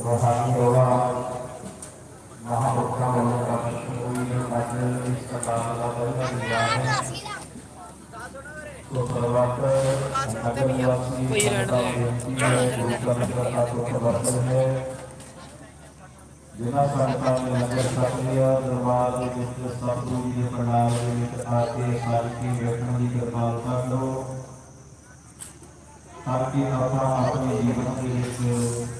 rohani doa Mahaputra Bapak Shuri Majlis Kepala Bapak ਸੁਪਰਵਾਤ ਨਗਰ ਨਿਵਾਸੀ ਸੰਗਤਾਂ ਨੂੰ ਬੇਨਤੀ ਹੈ ਗੁਰੂ ਘਰ ਦਾ ਸੁਪਰਵਾਤ ਹੈ ਜਿਨ੍ਹਾਂ ਸੰਗਤਾਂ ਨੇ ਲੰਗਰ ਛਕ ਲਿਆ ਦਰਬਾਰ ਦੇ ਵਿੱਚ ਸਤਿਗੁਰੂ ਜੀ ਦੇ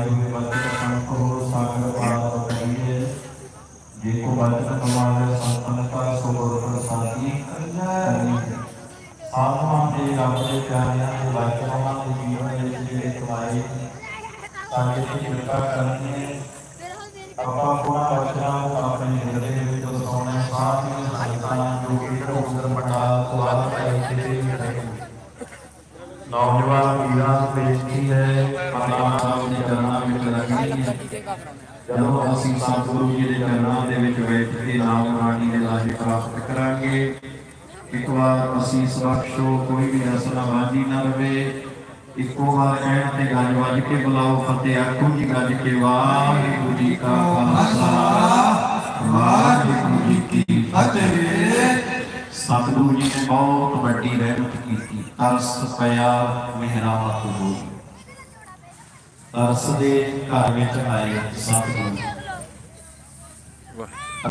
ਜਦੋਂ ਅਸੀਂ ਸਤਿਗੁਰੂ ਜੀ ਦੇ ਚਰਨਾਂ ਦੇ ਵਿੱਚ ਬੈਠ ਕੇ ਨਾਮ ਰਾਣੀ ਦੇ ਲਾਹੇ ਪ੍ਰਾਪਤ ਕਰਾਂਗੇ, ਇੱਕ ਵਾਰ ਅਸੀਂ ਬਖਸ਼ੋ ਕੋਈ ਵੀ ਰਸਨਾ ਬਾਜੀ ਨਾ ਰਵੇ, ਇੱਕੋ ਵਾਰ ਕਹਿਣ ਤੇ ਗੱਜ ਵੱਜ ਕੇ ਬੁਲਾਓ, ਫਤਿਹ ਆਖੋ ਜੀ, ਗੱਜ ਕੇ ਵਾਹਿਗੁਰੂ ਜੀ ਕਾ ਖਾਲਸਾ। ਵਾਹਿਗੁਰੂ ਜੀ ਕੀ ਫਤਿਹ। ਸਤਿਗੁਰੂ ਜੀ ਨੇ ਬਹੁਤ ਵੱਡੀ ਰਹਿਮਤ ਕੀਤੀ। ਤਰਸ ਪਿਆ ਮਿਹਰਾਮਤ ਹੋਈ ਤਰਸ ਦੇ ਘਰ ਵਿੱਚ ਆਏ ਸਤਿਗੁਰੂ।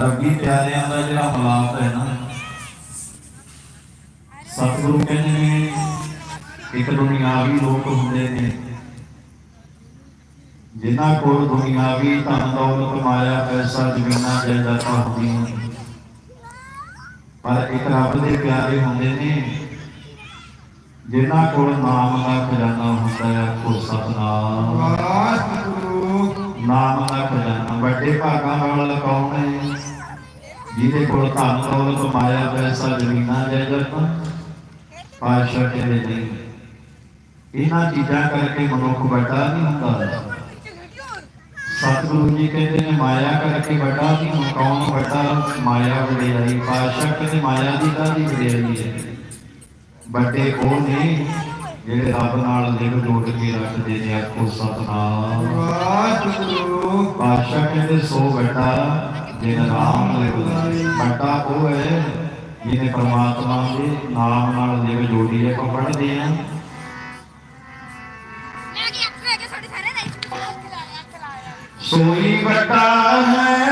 ਰੱਬੀ ਪਿਆਰਿਆਂ ਦਾ ਜਿਹੜਾ ਹਾਲਾਤ ਹੈ ਨਾ, ਸਤਿਗੁਰੂ ਕਹਿੰਦੇ ਨੇ, ਇੱਕ ਦੁਨਿਆਵੀ ਲੋਕ ਹੁੰਦੇ ਨੇ। ਜਿਨ੍ਹਾਂ ਕੋਲ ਦੁਨਿਆਵੀ ਧਨ ਦੌਲਤ, ਮਾਇਆ, ਪੈਸਾ, ਜ਼ਮੀਨਾਂ, ਜਾਇਦਾਦਾਂ ਹੁੰਦੀਆਂ ਪਰ ਇੱਕ ਰੱਬ ਦੇ ਪਿਆਰੇ ਹੁੰਦੇ ਨੇ ਜਿਨ੍ਹਾਂ ਕੋਲ ਨਾਮ ਦਾ ਖਜ਼ਾਨਾ ਹੁੰਦਾ ਹੈ, ਉਹ ਸਤਨਾਮ ਨਾਮ। ਦਾ ਖਜ਼ਾਨਾ। ਵੱਡੇ ਭਾਗਾਂ ਵਾਲਾ ਕੌਣ ਹੈ? ਜਿਹਦੇ ਕੋਲ ਧਨ, ਦੌਲਤ, ਮਾਇਆ, ਪੈਸਾ, ਜ਼ਮੀਨਾਂ ਜਾਇਦਾਦਾਂ ਪਾਸ਼ਾ ਕਹਿੰਦੇ ਨਹੀਂ। ਇਹਨਾਂ ਚੀਜ਼ਾਂ ਕਰਕੇ ਮਨੁੱਖ ਵੱਡਾ ਨਹੀਂ ਹੁੰਦਾ। ਸਤਿਗੁਰੂ ਜੀ ਕਹਿੰਦੇ ਨੇ, ਮਾਇਆ ਕਰਕੇ ਵੱਡਾ ਨਹੀਂ ਕੌਣ ਵੱਡਾ? ਮਾਇਆ ਵਡਿਆਈ। ਪਾਸ਼ਾ ਕਹਿੰਦੇ, ਮਾਇਆ ਦੀ ਕਾਹਦੀ ਵਡਿਆਈ ਹੈ? ਵੱਡੇ ਉਹ ਨੇ ਜਿਹੜੇ ਰੱਬ ਨਾਲ ਲਿਵ ਜੋੜ ਕੇ ਰੱਖਦੇ ਨੇ ਆਖੋ ਸਤਨਾਮ। ਪਾਸ਼ਾ ਕਹਿੰਦੇ ਸੋ ਵੱਡਾ ਜਿਹਨੇ ਨਾਮ ਲਿਵ ਵੱਡਾ ਉਹ ਹੈ ਜਿਹਨੇ ਪਰਮਾਤਮਾ ਦੇ ਨਾਮ ਨਾਲ ਲਿਵ ਜੋੜੀ ਹੈ ਕੋ ਪੜ੍ਹਦੇ ਆ ਸੋਈ ਵੱਡਾ ਹੈ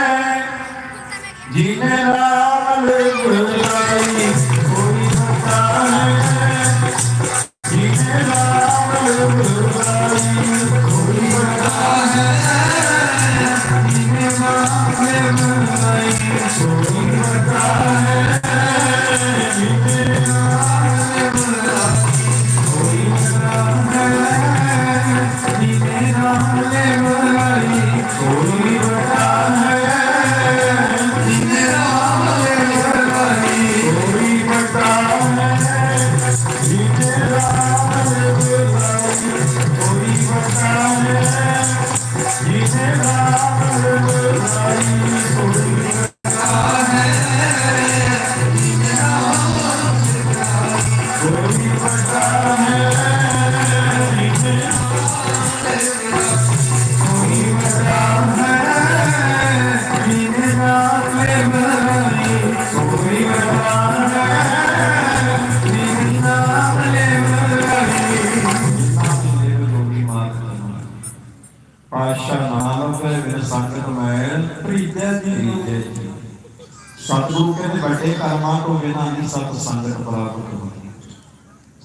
ਵੱਡੇ ਕਰਮਾਂ ਤੋਂ ਬਿਨਾਂ ਨਹੀਂ ਸਤ ਸੰਗਤ ਪ੍ਰਾਪਤ ਹੁੰਦੀ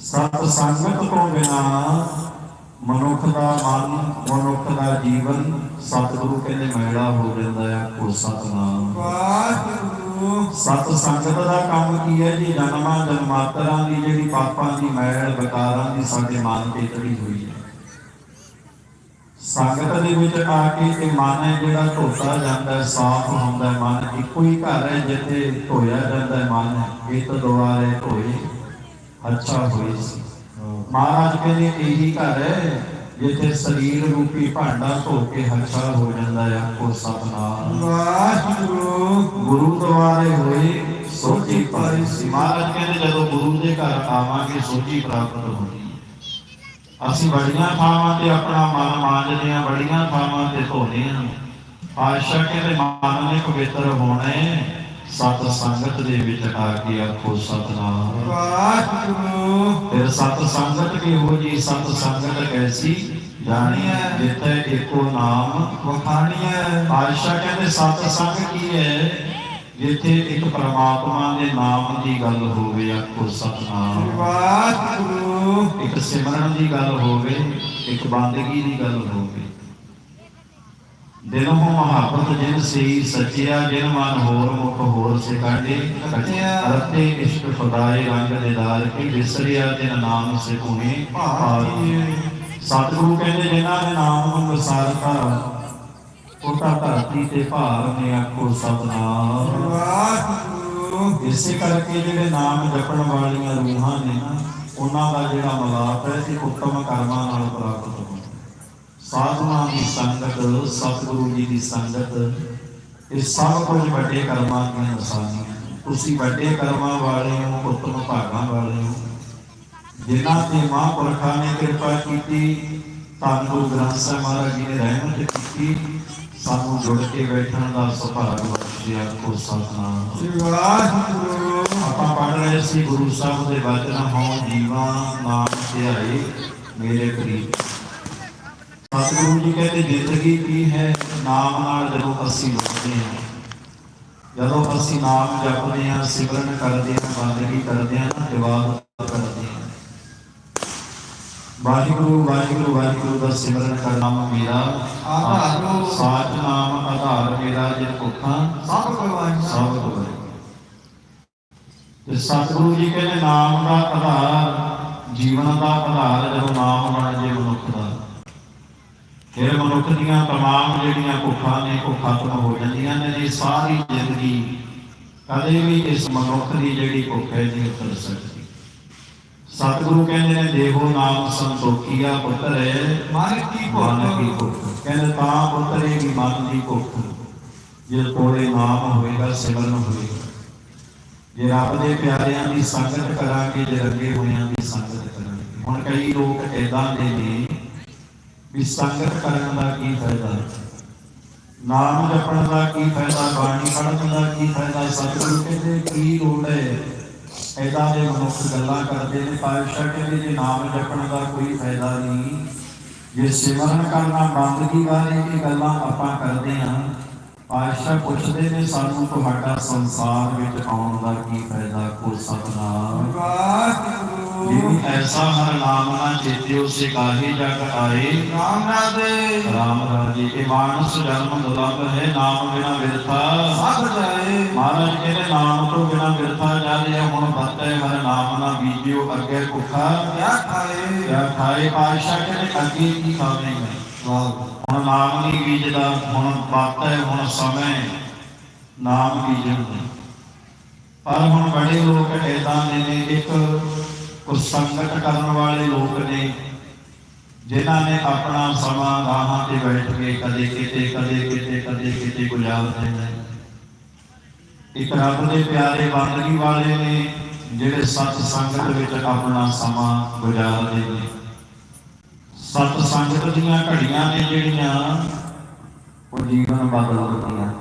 ਸਤ ਸੰਗਤ ਤੋਂ ਬਿਨਾਂ ਮਨੁੱਖ ਦਾ ਮਨ ਮਨੁੱਖ ਦਾ ਜੀਵਨ ਸਤਿਗੁਰੂ ਕਹਿੰਦੇ ਮੈਲਾ ਹੋ ਜਾਂਦਾ ਹੈ ਕੋ ਸਤਨਾਮ। ਸਤ ਸੰਗਤ ਦਾ ਕੰਮ ਕੀ ਹੈ ਜੀ? ਜਨਮਾਂ ਜਨਮਾਤਰਾਂ ਦੀ ਜਿਹੜੀ ਪਾਪਾਂ ਦੀ ਮੈਲ ਵਿਕਾਰਾਂ ਦੀ ਸਾਡੇ ਮਨ ਤੇ ਚੜੀ ਹੋਈ ਹੈ। ਸੰਗਤ ਦੇ ਵਿੱਚ ਆ ਕੇ ਇਹ ਮਨ ਹੈ ਜਿਹੜਾ ਧੋਤਾ ਜਾਂਦਾ ਹੈ ਸਾਫ਼ ਹੁੰਦਾ ਹੈ ਮਨ ਇੱਕੋ ਹੀ ਘਰ ਹੈ ਜਿੱਥੇ ਧੋਇਆ ਜਾਂਦਾ ਹੈ ਮਨ ਇਹ ਤਾਂ ਦੁਆਰੇ ਧੋਏ ਅੱਛਾ ਹੋਈ ਸੀ। ਮਹਾਰਾਜ ਕਹਿੰਦੇ ਇਹੀ ਘਰ ਹੈ ਜਿੱਥੇ ਸਰੀਰ ਰੂਪੀ ਭਾਂਡਾ ਧੋ ਕੇ ਅੱਛਾ ਹੋ ਜਾਂਦਾ ਹੈ ਕੋ ਸਤਨਾਮ। ਗੁਰੂ ਦੁਆਰੇ ਹੋਏ ਸੋਝੀ ਪਾਈ ਸੀ। ਮਹਾਰਾਜ ਕਹਿੰਦੇ ਜਦੋਂ ਗੁਰੂ ਦੇ ਘਰ ਆਵਾਂਗੇ ਸੋਝੀ ਪ੍ਰਾਪਤ ਹੋਣੀ। ਅਸੀਂ ਬੜੀਆਂ ਥਾਵਾਂ ਤੇ ਆਪਣਾ ਮਨ ਮਾਂਜਦੇ ਹਾਂ ਬੜੀਆਂ ਥਾਵਾਂ ਤੇ ਧੋਦੇ ਹਾਂ। ਆਸ਼ਾ ਕਹਿੰਦੇ ਮਨ ਨੇ ਪਵਿੱਤਰ ਹੋਣਾ ਹੈ। ਸਤ ਸੰਗਤ ਦੇ ਵਿੱਚ ਆ ਕੇ ਆਖੋ ਸਤਨਾਮ। ਵਾਹਿਗੁਰੂ। ਫਿਰ ਸਤ ਸੰਗਤ ਕਿਹੋ ਜੀ ਸਤ ਸੰਗਤ ਕੈਸੀ ਜਾਣੀਐ ਜਿੱਥੇ ਏਕੋ ਨਾਮ। ਵਖਾਣੀਐ। ਆਸ਼ਾ ਕਹਿੰਦੇ ਸਤ ਸੰਗ ਕੀ ਹੈ? ਜਿੱਥੇ ਇੱਕ ਪ੍ਰਮਾਤਮਾ ਦੇ ਨਾਮ ਦੀ ਗੱਲ ਹੋਵੇ ਆਖੋ ਸਤਨਾਮ। ਵਾਹਿਗੁਰੂ। ਇੱਕ ਸਿਮਰਨ ਦੀ ਗੱਲ ਹੋਵੇ ਇੱਕ ਬੰਦਗੀ ਦੀ ਗੱਲ ਹੋਵੇ। ਦਿਨੋਂ ਮਹਾਪਤ ਜਿਨ ਸਈ ਸਚਿਆ ਜਿਨ ਮਨ ਹੋਰ ਮੁਖ ਹੋਰ ਸਿਕਾਂਡੇ ਰਤੇ ਇਸ਼ਕ ਖੁਦਾਏ ਰੰਗ ਦੇ ਦਾਰ ਕੀ ਵਿਸਰਿਆ ਜਿਨ ਨਾਮ ਸਿਖੁਨੇ ਭਾਤੀ ਸਤਿਗੁਰੂ ਕਹਿੰਦੇ ਜਿਨ੍ਹਾਂ ਨੇ ਨਾਮ ਨੂੰ ਵਿਸਾਰਤਾ ਉਹ ਤਾਂ ਧਰਤੀ ਤੇ ਭਾਰ ਨੇ ਆਖੋ ਸਤਨਾਮ। ਵਾਹਿਗੁਰੂ। ਇਸੇ ਕਰਕੇ ਜਿਹੜੇ ਨਾਮ ਜਪਣ ਵਾਲੀਆਂ ਰੂਹਾਂ ਨੇ ਨਾ ਉਹਨਾਂ ਦਾ ਜਿਹੜਾ ਮਲਾਪ ਹੈ ਇਹ ਉੱਤਮ ਕਰਮਾਂ ਨਾਲ ਪ੍ਰਾਪਤ ਹੁੰਦਾ ਸਾਧੂਆਂ ਦੀ ਸੰਗਤ ਸਤਿਗੁਰੂ ਜੀ ਦੀ ਸੰਗਤ ਇਹ ਸਭ ਕੁਝ ਵੱਡੇ ਕਰਮਾਂ ਦੀਆਂ ਨਿਸ਼ਾਨੀਆਂ। ਤੁਸੀਂ ਵੱਡੇ ਕਰਮਾਂ ਵਾਲੇ ਹੋ ਉੱਤਮ ਭਾਗਾਂ ਵਾਲੇ ਹੋ। ਜਿਨ੍ਹਾਂ ਤੇ ਮਹਾਂਪੁਰਖਾਂ ਨੇ ਕਿਰਪਾ ਕੀਤੀ ਧੰਨ ਗੁਰੂ ਗ੍ਰੰਥ ਸਾਹਿਬ ਮਹਾਰਾਜ ਜੀ ਨੇ ਰਹਿਮਤ ਕੀਤੀ ਸਾਨੂੰ ਜੁੜ ਕੇ ਬੈਠਣ ਦਾ ਸੁਭਾਗ ਬਖਸ਼ਿਆ ਕੋ ਸਤਨਾਮ ਵਾਹਿਗੁਰੂ ਆਪਾਂ ਪੜ ਰਹੇ ਸੀ ਗੁਰੂ ਸਾਹਿਬ ਦੇ ਵਚਨ ਹਉ ਜੀਵਾ ਨਾਮ ਧਿਆਏ ਮੇਰੇ ਕਰੀਬ ਸਤਿਗੁਰੂ ਜੀ ਕਹਿੰਦੇ ਜ਼ਿੰਦਗੀ ਕੀ ਹੈ? ਨਾਮ ਨਾਲ ਜਦੋਂ ਅਸੀਂ ਜੁੜਦੇ ਹਾਂ, ਜਦੋਂ ਅਸੀਂ ਨਾਮ ਜਪਦੇ ਹਾਂ, ਸਿਮਰਨ ਕਰਦੇ ਹਾਂ, ਬੰਦਗੀ ਕਰਦੇ ਹਾਂ, ਨਾ ਜਵਾਬ ਕਰਦੇ ਹਾਂ ਵਾਹਿਗੁਰੂ ਵਾਹਿਗੁਰੂ ਵਾਹਿਗੁਰੂ ਦਾ ਸਿਮਰਨ ਕਰਨਾ ਮੇਰਾ ਆਧਾਰ। ਸਾਚ ਨਾਮ ਆਧਾਰ ਮੇਰਾ ਜਿਨ ਭੁੱਖਾਂ ਸਭ ਭਗਵਾਨ ਸਭ ਤੋਂ ਵੱਡੀ ਤੇ ਸਤਿਗੁਰੂ ਜੀ ਕਹਿੰਦੇ ਨਾਮ ਦਾ ਆਧਾਰ ਜੀਵਨ ਦਾ ਆਧਾਰ ਜਦੋਂ ਨਾਮ ਬਣ ਜੇ ਮਨੁੱਖ ਦਾ ਫਿਰ ਮਨੁੱਖ ਦੀਆਂ तमाम ਜਿਹੜੀਆਂ ਭੁੱਖਾਂ ਨੇ ਉਹ ਖਤਮ ਹੋ ਜਾਂਦੀਆਂ ਨੇ ਇਹ ਸਾਰੀ ਜ਼ਿੰਦਗੀ ਕਦੇ ਵੀ ਇਸ ਮਨੁੱਖ ਦੀ ਜਿਹੜੀ ਭੁੱਖ ਹੈ ਨਹੀਂ ਉਤਰ ਸਕਦੀ ਸਤਿਗੁਰੂ ਕਹਿੰਦੇ ਨੇ ਦੇਹੋ ਨਾਮ ਸੰਤੋਖੀਆ ਪੁੱਤਰ ਹੈ ਮਨ ਕੀ ਭੁੱਖ? ਕਹਿੰਦੇ ਤਾਂ ਪੁੱਤਰੇਗੀ ਮਨ ਦੀ ਭੁੱਖ ਜੇ ਕੋਲੇ ਨਾਮ ਹੋਵੇਗਾ ਸਿਮਰਨ ਹੋਵੇਗਾ ਜੇ ਰੱਬ ਦੇ ਪਿਆਰਿਆਂ ਦੀ ਸੰਗਤ ਕਰਾਂਗੇ ਜੇ ਲੱਗੇ ਹੋਇਆਂ ਦੀ ਸੰਗਤ ਕਰਾਂਗੇ। ਹੁਣ ਕਈ ਲੋਕ ਐਦਾਂ ਦੇ ਨੇ ਵੀ ਸੰਗਤ ਕਰਨ ਦਾ ਕੀ ਫਾਇਦਾ? ਨਾਮ ਜਪਣ ਦਾ ਕੀ ਫਾਇਦਾ? ਬਾਣੀ ਪੜ੍ਹਨ ਦਾ ਕੀ ਫਾਇਦਾ? ਸਤਿਗੁਰੂ ਕਹਿੰਦੇ ਕੀ ਲੋੜ ਹੈ ਐਦਾਂ ਦੇ ਮਨੁੱਖ ਗੱਲਾਂ ਕਰਦੇ ਨੇ ਪਾਤਸ਼ਾਹ ਕਹਿੰਦੇ ਜੇ ਨਾਮ ਜਪਣ ਦਾ ਕੋਈ ਫਾਇਦਾ ਨਹੀਂ। ਜੇ ਸਿਮਰਨ ਕਰਨਾ ਬੰਦਗੀ ਵਾਲੀ ਇਹ ਗੱਲਾਂ ਆਪਾਂ ਕਰਦੇ ਹਾਂ ਪਾਤਸ਼ਾਹ ਪੁੱਛਦੇ ਨੇ ਸਾਨੂੰ ਤੁਹਾਡਾ ਸੰਸਾਰ ਵਿੱਚ ਆਉਣ ਦਾ ਕੀ ਫਾਇਦਾ ਕੋ ਸਤਨਾਮ। ਵਾਹਿਗੁਰੂ। ਜਿਨੀ ਐਸਾ ਹਰ ਨਾਮ ਨਾ ਚੇਤਿਓ ਸੇ ਕਾਹੇ ਜਗ ਆਏ ਨਾਮ ਨਾ ਰਾਮ ਰਾਜੀ ਇਹ ਮਾਨਸ ਜਨਮ ਦੁਲੰਭ ਹੈ ਨਾਮ ਬਿਨਾ ਵਿਰਥਾ ਸਭ ਜਾਏ ਮਹਾਰਾਜ ਕਹਿੰਦੇ ਨਾਮ ਤੋਂ ਬਿਨਾ ਵਿਰਥਾ ਜਾ ਰਿਹਾ ਹੁਣ ਬਤੈ ਹਰ ਨਾਮ ਨਾ ਬੀਜਿਓ ਅੱਗੇ ਭੁੱਖਾ ਕਿਆ ਖਾਏ ਕਿਆ ਖਾਏ ਪਾਤਸ਼ਾਹ ਕਹਿੰਦੇ ਅੱਗੇ ਕੀ ਖਾਵੇਂਗਾ ਵਾਹਿਗੁਰੂ ਹੁਣ ਨਾਮ ਨਹੀਂ ਬੀਜਦਾ ਹੁਣ ਬਾਤ ਹੁਣ ਸਮੇਂ ਨਾਮ ਬੀਜਣ ਪਰ ਹੁਣ ਬੜੇ ਲੋਕ ਐਦਾਂ ਨੇ ਇੱਕ ਕੁਸੰਗਤ ਕਰਨ ਵਾਲੇ ਲੋਕ ਨੇ, ਜਿਨ੍ਹਾਂ ਨੇ ਆਪਣਾ ਸਮਾਂ ਗਾਹਾਂ ਤੇ ਬੈਠ ਕੇ ਕਦੇ ਕਿਤੇ ਕਦੇ ਕਿਤੇ ਕਦੇ ਕਿਤੇ ਗੁਜ਼ਾਰਦੇ ਨੇ ਇੱਕ ਰੱਬ ਦੇ ਪਿਆਰੇ ਬੰਦਗੀ ਵਾਲੇ ਨੇ, ਜਿਹੜੇ ਸਤ ਸੰਗਤ ਵਿੱਚ ਆਪਣਾ ਸਮਾਂ ਗੁਜ਼ਾਰਦੇ ਨੇ। ਸਤ ਸੰਗਤ ਦੀਆਂ ਘੜੀਆਂ ਨੇ ਜਿਹੜੀਆਂ, ਉਹ ਜੀਵਨ ਬਦਲ ਦਿੰਦੀਆਂ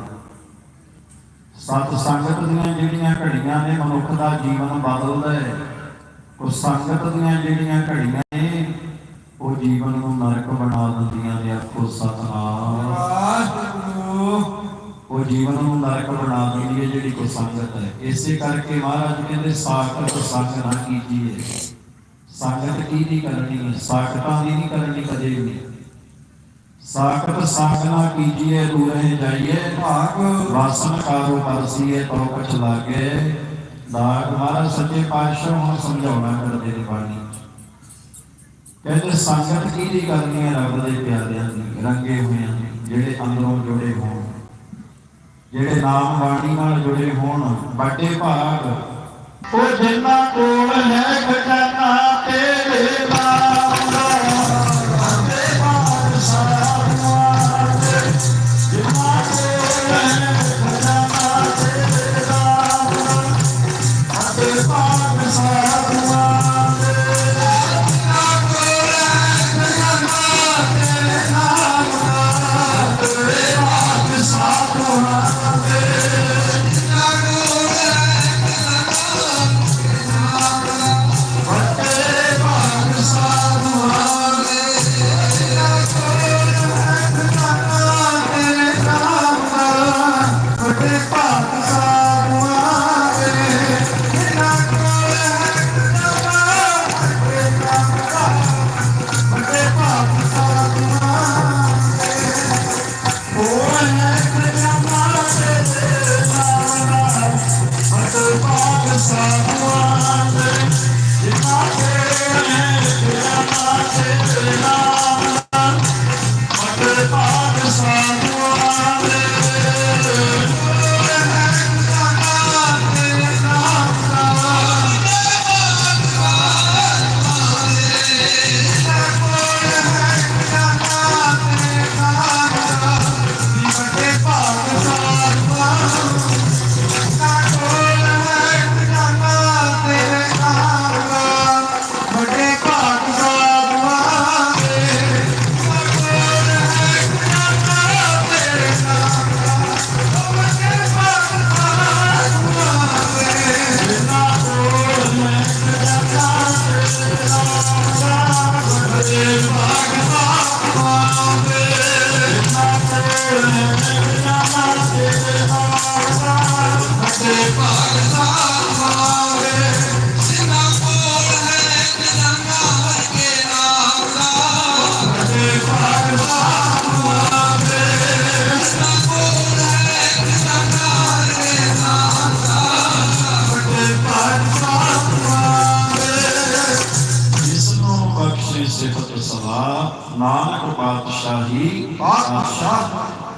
ਸਤ ਸੰਗਤ ਦੀਆਂ ਜਿਹੜੀਆਂ ਘੜੀਆਂ ਨੇ, ਮਨੁੱਖ ਦਾ ਜੀਵਨ ਬਦਲਦਾ ਹੈ। ਉਹ ਸੰਗਤ ਦੀਆਂ ਜਿਹੜੀਆਂ ਘੜੀਆਂ ਨੇ ਉਹ ਜੀਵਨ ਨੂੰ ਨਰਕ ਬਣਾ ਦਿੰਦੀਆਂ ਨੇ ਆਖੋ ਸਤਨਾਮ। ਵਾਹਿਗੁਰੂ ਉਹ ਜੀਵਨ ਨੂੰ ਨਰਕ ਬਣਾ ਦਿੰਦੀ ਹੈ ਜਿਹੜੀ ਕੋ ਸੰਗਤ ਹੈ। ਇਸੇ ਕਰਕੇ ਮਹਾਰਾਜ ਕਹਿੰਦੇ ਸਾਖਤ ਸੰਗ ਨਾ ਕੀਜੀਏ। ਸਾਖਤ ਕੀ ਨਹੀਂ ਕਰਨੀ ਸਾਖਤਾਂ ਦੀ ਨਹੀਂ ਕਰਨੀ ਕਦੇ ਵੀ। ਸਾਖਤ ਸੰਗ ਨਾ ਕੀਜੀਏ ਦੂਰੇ ਜਾਈਏ। ਭਾਗ। ਵਾਸਨ ਕਾਰੋ ਪਰਸੀਏ ਤੋ ਕਛ ਲਾਗੇ। ਦਾਗ ਮਹਾਰਾਜ ਸੱਚੇ ਪਾਤਸ਼ਾਹ ਹੁਣ ਸਮਝਾਉਣਾ ਕਰਦੇ ਨੇ ਬਾਣੀ। ਕਹਿੰਦੇ ਸੰਗਤ ਕੀ ਕਰਨੀ ਹੈ ਰੱਬ ਦੇ ਪਿਆਰਿਆਂ ਦੀ, ਰੰਗੇ ਹੋਇਆਂ ਦੀ, ਜਿਹੜੇ ਅੰਦਰੋਂ ਜੁੜੇ ਹੋਣ। ਜਿਹੜੇ ਨਾਮ ਬਾਣੀ ਨਾਲ ਜੁੜੇ ਹੋਣ, ਵੱਡੇ ਭਾਗ। ਉਹ ਜਿਨ੍ਹਾਂ ਕੋਲ ਹੈ ਖਜ਼ਾਨਾ, ਤੇਰੇ ਨਾਮ ਦਾ Yeah.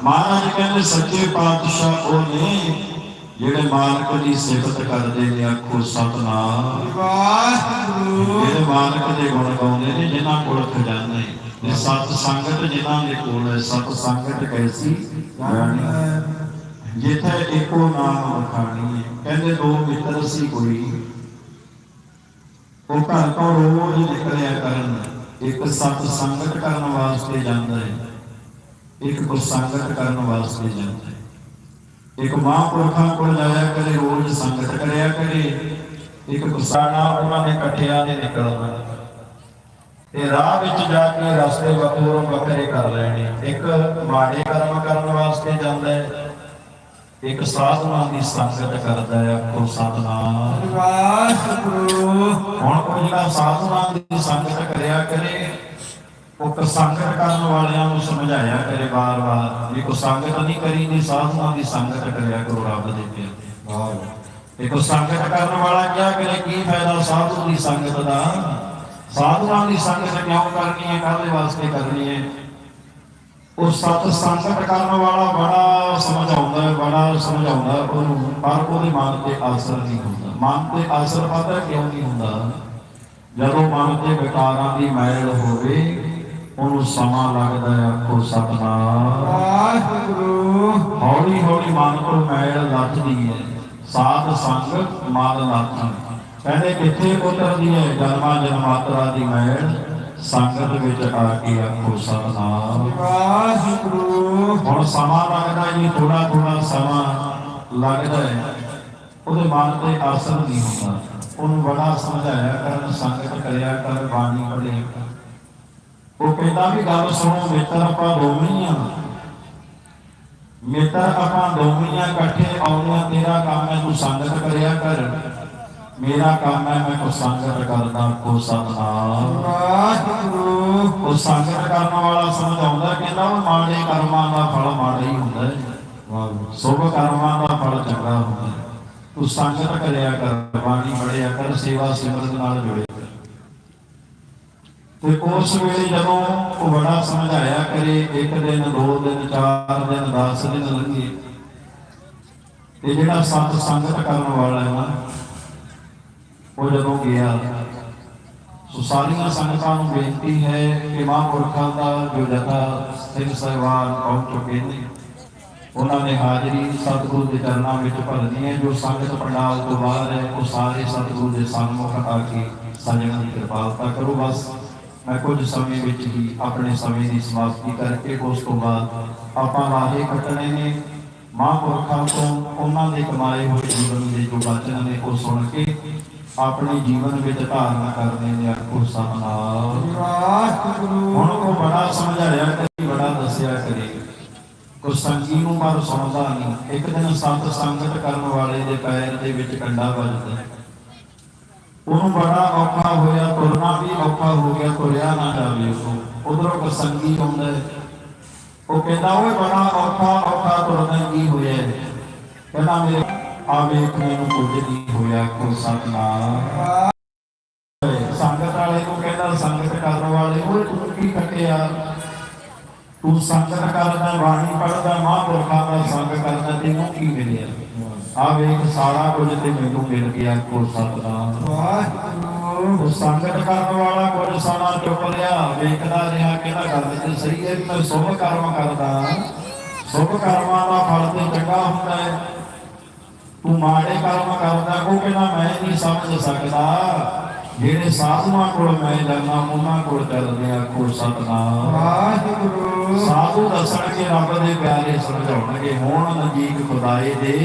ਮਹਾਰਾਜ ਕਹਿੰਦੇ ਸੱਚੇ ਪਾਤਸ਼ਾਹ ਉਹ ਨੇ ਜਿਹੜੇ ਮਾਲਕ ਦੀ ਸਿਫਤ ਕਰਦੇ ਨੇ ਆਖੋ ਸਤਨਾਮ ਵਾਹਿਗੁਰੂ ਜਿਹੜੇ ਮਾਲਕ ਦੇ ਗੁਣ ਗਾਉਂਦੇ ਨੇ ਜਿਨ੍ਹਾਂ ਕੋਲ ਖਜਾਨੇ ਨੇ ਸਤ ਸੰਗਤ ਜਿਨ੍ਹਾਂ ਦੇ ਕੋਲ ਹੈ ਸਤ ਸੰਗਤ ਕੈਸੀ ਰਾਣੀ ਜਿੱਥੇ ਇੱਕੋ ਨਾਮ ਵਖਾਣੀ ਕਹਿੰਦੇ ਦੋ ਮਿੱਤਰ ਸੀ ਕੋਈ। ਉਹ ਘਰ ਤੋਂ ਰੋਜ਼ ਨਿਕਲਿਆ ਕਰਨ। ਇੱਕ ਸਤ ਸੰਗਤ ਕਰਨ ਵਾਸਤੇ ਜਾਂਦਾ ਹੈ। ਇੱਕ ਕੋ ਕਰਨ ਵਾਸਤੇ ਜਾਂਦਾ ਹੈ। ਇੱਕ ਮਹਾਂਪੁਰਖਾਂ ਕੋਲ ਜਾਇਆ ਕਰੇ, ਰੋਜ਼ ਸੰਗਤ ਕਰਿਆ ਕਰੇ। ਇੱਕ ਕੁਸਾਨਾ ਉਹਨਾਂ ਨੇ ਇਕੱਠਿਆਂ ਨੇ ਨਿਕਲਣਾ ਤੇ ਰਾਹ ਵਿੱਚ ਜਾ ਕੇ ਰਸਤੇ ਵੱਖਰੋ ਵੱਖਰੇ ਕਰ ਲੈਣੇ। ਇੱਕ ਮਾੜੇ ਕਰਮ ਕਰਨ ਵਾਸਤੇ ਜਾਂਦਾ ਹੈ ਇੱਕ ਸਾਧੂਆਂ ਦੀ ਸੰਗਤ ਕਰਦਾ ਹੈ ਕੋ ਸਤਨਾਮ। ਵਾਹਿਗੁਰੂ। ਹੁਣ ਕੋਈ ਜਿਹੜਾ ਸਾਧੂਆਂ ਦੀ ਸੰਗਤ ਕਰਿਆ ਕਰੇ ਉਹ ਕ- ਸੰਗਤ ਕਰਨ ਵਾਲਿਆਂ ਨੂੰ ਸਮਝਾਇਆ ਕਰੇ ਵਾਰ-ਵਾਰ ਵੀ ਕੋ ਸੰਗਤ ਨਹੀਂ ਕਰੀ ਦੀ ਸਾਧੂਆਂ ਦੀ ਸੰਗਤ ਕਰਿਆ ਕਰੋ ਰੱਬ ਦੇ ਪਿਆਰੇ ਇੱਕ ਸੰਗਤ ਕਰਨ ਵਾਲਾ ਕਿਹਾ ਕਰੇ ਕੀ ਫਾਇਦਾ ਸਾਧੂ ਦੀ ਸੰਗਤ ਦਾ? ਸਾਧੂਆਂ ਦੀ ਸੰਗਤ ਕਿਉਂ ਕਰਨੀ ਹੈ? ਕਾਹਦੇ ਵਾਸਤੇ ਕਰਨੀ ਹੈ? ਉਹ ਸਤ ਸੰਗਤ ਕਰਨ ਵਾਲਾ ਬੜਾ ਸਮਝਾਉਂਦਾ ਹੈ ਬੜਾ ਸਮਝਾਉਂਦਾ ਹੈ ਉਹਨੂੰ ਪਰ ਉਹਦੇ ਮਨ ਤੇ ਅਸਰ ਨਹੀਂ ਹੁੰਦਾ। ਮਨ ਤੇ ਅਸਰ ਪਤਾ ਕਿਉਂ ਨਹੀਂ ਹੁੰਦਾ? ਜਦੋਂ ਮਨ ਤੇ ਵਿਕਾਰਾਂ ਦੀ ਮੈਲ ਹੋਵੇ ਉਹਨੂੰ ਸਮਾਂ ਲੱਗਦਾ ਹੈ ਆਖੋ ਸਤਨਾਮ। ਵਾਹਿਗੁਰੂ। ਹੌਲੀ ਹੌਲੀ ਮਨ ਤੋਂ ਮੈਲ ਲੱਥਦੀ ਹੈ। ਸਾਧ ਸੰਗ ਮਨ ਲੱਥਦੀ ਕਹਿੰਦੇ ਕਿੱਥੇ ਉਤਰਦੀ ਹੈ ਜਨਮਾਂ ਜਨਮਾਤਰਾ ਦੀ ਮੈਲ ਸੰਗਤ ਵਿੱਚ ਆ ਕੇ ਆਖੋ ਸਤਨਾਮ। ਵਾਹਿਗੁਰੂ। ਹੁਣ ਸਮਾਂ ਲੱਗਦਾ ਜੀ ਥੋੜਾ ਥੋੜਾ ਸਮਾਂ ਲੱਗਦਾ ਹੈ। ਉਹਦੇ ਮਨ ਤੇ ਅਸਰ ਨਹੀਂ ਹੁੰਦਾ। ਉਹਨੂੰ ਬੜਾ ਸਮਝਾਇਆ ਕਰਨ ਸੰਗਤ ਕਰਿਆ ਕਰ ਬਾਣੀ ਪੜ੍ਹਿਆ ਕਰ। ਉਹ ਕਹਿੰਦਾ ਵੀ ਗੱਲ ਸੁਣੋ ਮਿੱਤਰ ਆਪਾਂ ਦੋਵੇਂ ਆ। ਮਿੱਤਰ ਆਪਾਂ ਦੋਵੇਂ ਆ ਇਕੱਠੇ ਆਉਣੀਆਂ ਤੇਰਾ ਕੰਮ ਹੈ ਤੂੰ ਸੰਗਤ ਕਰਿਆ ਕਰ। ਮੇਰਾ ਕੰਮ ਹੈ ਮੈਂ ਕੋ ਸੰਗਤ ਕਰਦਾ ਕੋ ਸਤਨਾਮ ਵਾਹਿਗੁਰੂ। ਉਹ ਸੰਗਤ ਕਰਨ ਵਾਲਾ ਸਮਝਾਉਂਦਾ ਕਹਿੰਦਾ ਉਹ ਮਾੜੇ ਕਰਮਾਂ ਦਾ ਫਲ ਮਾੜਾ ਹੀ ਹੁੰਦਾ ਹੈ। ਸੁਭ ਕਰਮਾਂ ਦਾ ਫਲ ਚੰਗਾ ਹੁੰਦਾ ਹੈ। ਤੂੰ ਸੰਗਤ ਕਰਿਆ ਕਰ ਬਾਣੀ ਪੜਿਆ ਕਰ ਸੇਵਾ ਸਿਮਰਤ ਨਾਲ ਕਰ। ਤੇ ਉਸ ਵੇਲੇ ਜਦੋਂ ਉਹ ਬੜਾ ਸਮਝਾਇਆ ਕਰੇ ਇੱਕ ਦਿਨ ਦੋ ਦਿਨ ਚਾਰ ਦਿਨ 10 ਦਿਨ ਲੰਘੇ ਤੇ ਜਿਹੜਾ ਸਤ ਸੰਗਤ ਕਰਨ ਵਾਲਾ ਹੈ ਨਾ ਉਹ ਜਦੋਂ ਗਿਆ ਸੋ ਸਾਰੀਆਂ ਸੰਗਤਾਂ ਨੂੰ ਬੇਨਤੀ ਹੈ ਕਿ ਮਹਾਂਪੁਰਖਾਂ ਦਾ ਜੋ ਜਥਾ ਸਿੰਘ ਸਾਹਿਬਾਨ ਪਹੁੰਚ ਚੁੱਕੇ ਨੇ, ਉਹਨਾਂ ਨੇ ਹਾਜ਼ਰੀ ਸਤਿਗੁਰੂ ਦੇ ਚਰਨਾਂ ਵਿੱਚ ਭਰਨੀ ਹੈ ਜੋ ਸੰਗਤ ਪੰਡਾਲ ਤੋਂ ਬਾਹਰ ਹੈ, ਉਹ ਸਾਰੇ ਸਤਿਗੁਰੂ ਦੇ ਸਾਹਮਣੇ ਆ ਕੇ ਸਜਣਾ ਦੀ ਕਿਰਪਾਲਤਾ ਕਰੋ। ਬਸ ਮੈਂ ਕੁਝ ਸਮੇਂ ਵਿੱਚ ਹੀ ਆਪਣੇ ਸਮੇਂ ਦੀ ਸਮਾਪਤੀ ਕਰਕੇ ਉਸ ਤੋਂ ਬਾਅਦ ਆਪਾਂ ਰਾਹੇ ਕੱਟਣੇ ਨੇ। ਮਹਾਂਪੁਰਖਾਂ ਤੋਂ ਉਹਨਾਂ ਦੇ ਕਮਾਏ ਹੋਏ ਜੀਵਨ ਦੇ ਜੋ ਬਚਨ ਨੇ ਉਹ ਸੁਣ ਕੇ ਆਪਣੇ ਜੀਵਨ ਵਿੱਚ ਧਾਰਨ ਕਰਨੇ ਨੇ ਆਖੋ ਸਤਨਾਮ ਵਾਹਿਗੁਰੂ। ਹੁਣ ਉਹ ਬੜਾ ਸਮਝਾਇਆ ਕਰੀ ਬੜਾ ਦੱਸਿਆ ਕਰੇ। ਕੋ ਸੰਗੀ ਨੂੰ ਪਰ ਸੁਣਦਾ ਨਹੀਂ। ਇੱਕ ਦਿਨ ਸੰਤ ਸੰਗਤ ਕਰਨ ਵਾਲੇ ਦੇ ਪੈਰ ਦੇ ਵਿੱਚ ਕੰਡਾ ਵੱਜਦਾ ਉਹਨੂੰ ਬੜਾ ਔਖਾ ਹੋਇਆ ਤੁਰਨਾ ਵੀ ਔਖਾ ਹੋ ਗਿਆ ਤੁਰਿਆ ਨਾ ਜਾਵੇ ਉਹ। ਉਧਰੋਂ ਕੋ ਸੰਗੀ ਆਉਂਦਾ ਹੈ। ਉਹ ਕਹਿੰਦਾ, ਓਏ ਬੜਾ ਔਖਾ ਔਖਾ ਤੁਰਨਾ ਕੀ ਹੋਇਆ ਕਹਿੰਦਾ, ਮੇਰੇ ਆ ਵੇਖ ਮੈਨੂੰ ਕੁਝ ਨਹੀਂ ਹੋਇਆ ਕੋ ਸਤਨਾਮ ਸੰਗਤ ਵਾਲੇ ਨੂੰ ਕਹਿੰਦਾ, ਸੰਗਤ ਕਰਨ ਵਾਲੇ, ਓਏ ਤੂੰ ਕੀ ਕੱਟਿਆ ਤੂੰ ਸੰਗਤ ਕਰਦਾ ਬਾਣੀ ਪੜਦਾ ਮਹਾਂਪੁਰਖਾਂ ਦਾ ਸੰਗ ਕਰਦਾ ਤੈਨੂੰ ਕੀ ਮਿਲਿਆ? ਆ ਵੇਖ, ਸਾਰਾ ਕੁਝ ਤੇ ਮੈਨੂੰ ਮਿਲ ਗਿਆ ਕੋ ਸਤਨਾਮ ਵਾਹਿਗੁਰੂ ਉਹ ਸੰਗਤ ਕਰਨ ਵਾਲਾ ਕੁਝ ਸਾਨਾ ਚੁੱਪ ਲਿਆ ਵੇਖਦਾ ਰਿਹਾ ਕਿਹੜਾ ਗੱਲ ਤੇ ਸਹੀ ਹੈ ਵੀ ਮੈਂ ਸੁਭ ਕਰਮ ਕਰਦਾ। ਸੁਭ ਕਰਮਾਂ ਦਾ ਫਲ ਤੇ ਚੰਗਾ ਹੁੰਦਾ ਹੈ। ਤੂੰ ਮਾੜੇ ਕਰਮ ਕਰਦਾ, ਉਹ ਕਹਿੰਦਾ ਮੈਂ ਨਹੀਂ ਸਮਝ ਸਕਦਾ। ਜਿਹੜੇ ਸਾਧੂਆਂ ਕੋਲ ਮੈਂ ਜਾਣਾ ਉਹਨਾਂ ਕੋਲ ਚੱਲਦੇ ਆ ਕੋ ਸਤਨਾਮ। ਵਾਹਿਗੁਰੂ। ਸਾਧੂ ਦੱਸਣਗੇ ਰੱਬ ਦੇ ਪਿਆਰੇ ਸਮਝਾਉਣਗੇ ਹੋਣ ਨਜੀਕ ਖੁਦਾਏ ਦੇ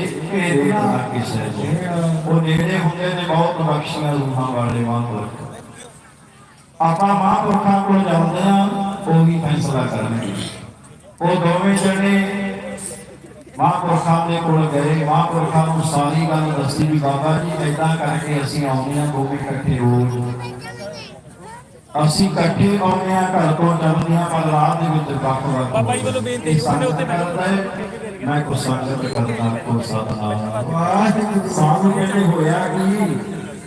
ਨਾ ਕਿਸੇ ਉਹ ਨੇੜੇ ਹੁੰਦੇ ਨੇ ਬਹੁਤ ਬਖਸ਼ੀਆਂ ਰੂਹਾਂ ਵਾਲੇ ਮਹਾਂਪੁਰਖ ਆਪਾਂ ਮਹਾਂਪੁਰਖਾਂ ਕੋਲ ਜਾਂਦੇ ਆ ਉਹ ਹੀ ਫੈਸਲਾ ਕਰਨਗੇ। ਉਹ ਦੋਵੇਂ ਜਣੇ ਮਹਾਂਪੁਰਖਾਂ ਦੇ ਕੋਲ ਗਏ। ਮਹਾਂਪੁਰਖਾਂ ਨੂੰ ਸਾਰੀ ਗੱਲ ਦੱਸੀ ਵੀ ਬਾਬਾ ਜੀ ਏਦਾਂ ਕਰਕੇ ਅਸੀਂ ਆਉਂਦੇ ਆ ਦੋਵੇਂ ਇਕੱਠੇ ਰੋਜ਼ ਅਸੀਂ ਇਕੱਠੇ ਆਉਂਦੇ ਆ ਘਰ ਤੋਂ ਚੱਲਦੇ ਆ ਪਰ ਰਾਹ ਦੇ ਵਿੱਚ ਵੱਖ ਵੱਖ ਬਾਬਾ ਜੀ ਵੱਲੋਂ ਬੇਨਤੀ ਤੁਹਾਡੇ ਉੱਤੇ ਹੈ, ਮੈਂ ਕੋ ਸੰਗਤ ਕਰਦਾ ਕੋ ਸਤਨਾਮ। ਵਾਹਿਗੁਰੂ ਸਾਨੂੰ ਕਹਿੰਦੇ ਹੋਇਆ ਕੀ?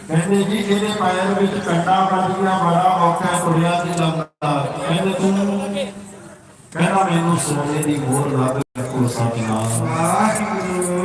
ਕਹਿੰਦੇ ਜੀ ਇਹਦੇ ਪੈਰ ਵਿੱਚ ਕੰਡਾ ਵੱਜ ਗਿਆ ਬੜਾ ਔਖਾ ਤੁਰਿਆ ਦੀ ਲੰਦਾ ਕਹਿੰਦੇ ਤੂੰ ਕਹਿੰਦਾ ਮੈਨੂੰ ਸੋਨੇ ਦੀ ਮੋਹਰ ਲੱਗ ਰੱਖੋ ਸਤਨਾਮ ਵਾਹਿਗੁਰੂ।